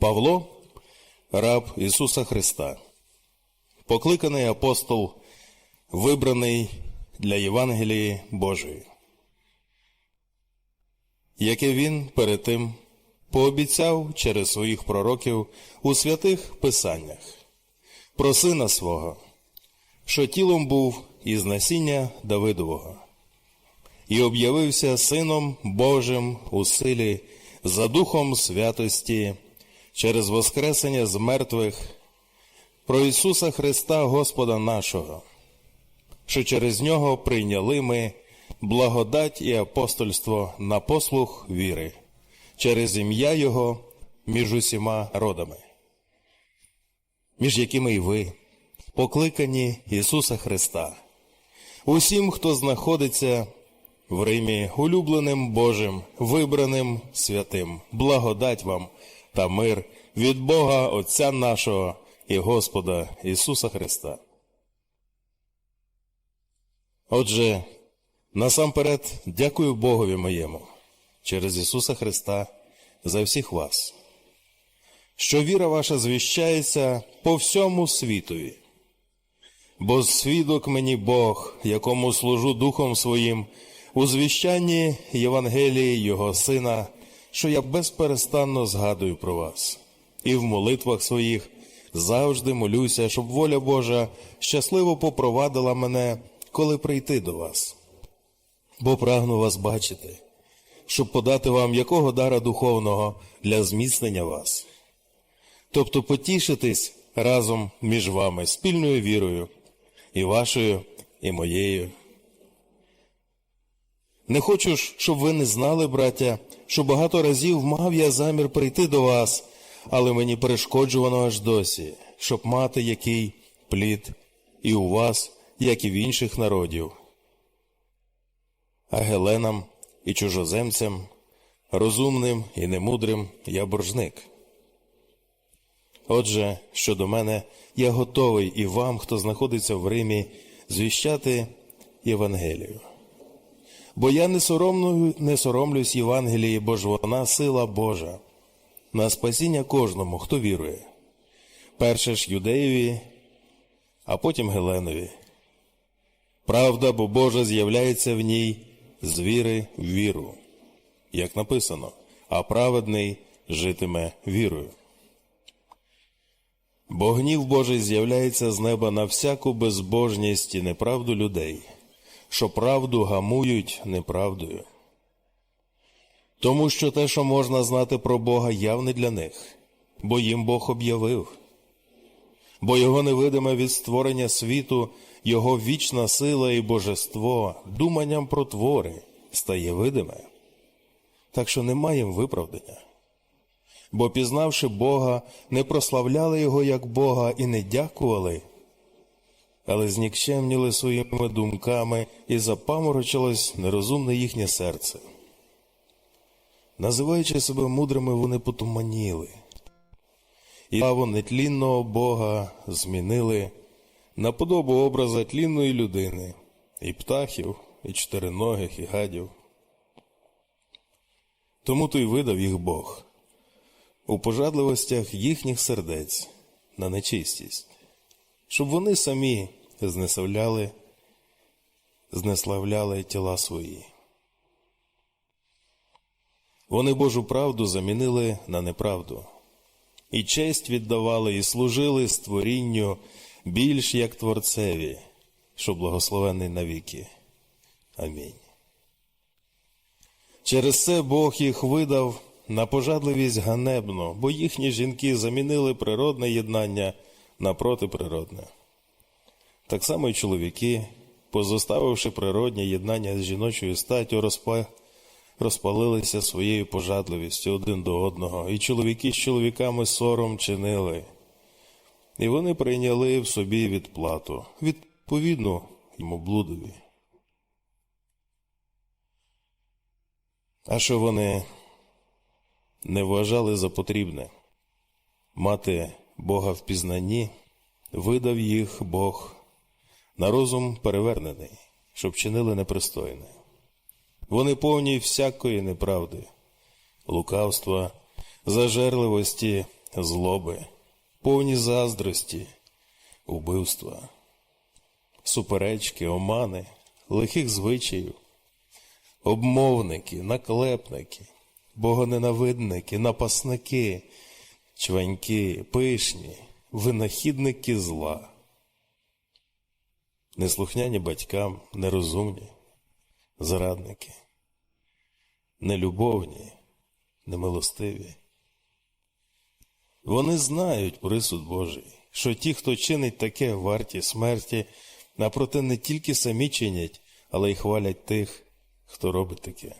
Павло, раб Ісуса Христа, покликаний апостол, вибраний для Євангелії Божої, яке він перед тим пообіцяв через своїх пророків у святих Писаннях про сина свого, що тілом був із насіння Давидового, і об'явився Сином Божим у силі за Духом святості через Воскресення з мертвих про Ісуса Христа Господа нашого, що через нього прийняли ми благодать і апостольство на послух віри, через ім'я Його між усіма родами, між якими і ви, покликані Ісуса Христа, усім, хто знаходиться в Римі, улюбленим Божим, вибраним святим, благодать вам та мир від Бога Отця нашого і Господа Ісуса Христа. Отже, насамперед дякую Богові моєму через Ісуса Христа за всіх вас, що віра ваша звіщається по всьому світові. Бо свідок мені Бог, якому служу Духом Своїм, у звіщанні Євангелії Його Сина, що я безперестанно згадую про вас, і в молитвах своїх завжди молюся, щоб воля Божа щасливо попровадила мене, коли прийти до вас. Бо прагну вас бачити, щоб подати вам якого дара духовного для зміцнення вас, тобто потішитись разом між вами спільною вірою, і вашою, і моєю. Не хочу ж, щоб ви не знали, браття, що багато разів мав я замір прийти до вас, але мені перешкоджувано аж досі, щоб мати який плід і у вас, як і в інших народів. А геленам і чужоземцям, розумним і немудрим я боржник. Отже, щодо мене, я готовий і вам, хто знаходиться в Римі, звіщати Євангелію. Бо я не, соромлю, не соромлюсь Євангелії, бо ж вона сила Божа, на спасіння кожному, хто вірує. Перше ж юдеєві, а потім Геленові. Правда, бо Божа з'являється в ній з віри в віру, як написано, а праведний житиме вірою. Бо гнів Божий з'являється з неба на всяку безбожність і неправду людей, що правду гамують неправдою. Тому що те, що можна знати про Бога, явне для них, бо їм Бог об'явив, бо Його невидиме від створення світу, Його вічна сила і божество, думанням про твори стає видиме, так що немає їм виправдання. Бо, пізнавши Бога, не прославляли Його як Бога і не дякували, але знікчемніли своїми думками і запаморочилось нерозумне їхнє серце. Називаючи себе мудрими, вони потуманіли, і славу нетлінного Бога змінили на подобу образа тлінної людини, і птахів, і чотириногих, і гадів. Тому то й видав їх Бог у пожадливостях їхніх сердець на нечистість, щоб вони самі знеславляли, знеславляли тіла свої. Вони Божу правду замінили на неправду, і честь віддавали, і служили створінню більш як Творцеві, що благословений навіки. Амінь. Через це Бог їх видав на пожадливість ганебно, бо їхні жінки замінили природне єднання на протиприродне. Так само й чоловіки, позоставивши природнє єднання з жіночою статтю, розпа... розпалилися своєю пожадливістю один до одного, і чоловіки з чоловіками сором чинили. І вони прийняли в собі відплату, відповідну йому блудові. А що вони не вважали за потрібне мати Бога в пізнанні, видав їх Бог на розум перевернений, щоб чинили непристойне. Вони повні всякої неправди, лукавства, зажерливості, злоби, повні заздрості, убивства, суперечки, омани, лихих звичаїв, обмовники, наклепники, богоненавидники, напасники, чваньки, пишні, винахідники зла, неслухняні батькам, нерозумні, зрадники, нелюбовні, немилостиві. Вони знають присуд Божий, що ті, хто чинить таке, варті смерті, напроте не тільки самі чинять, але й хвалять тих, хто робить таке.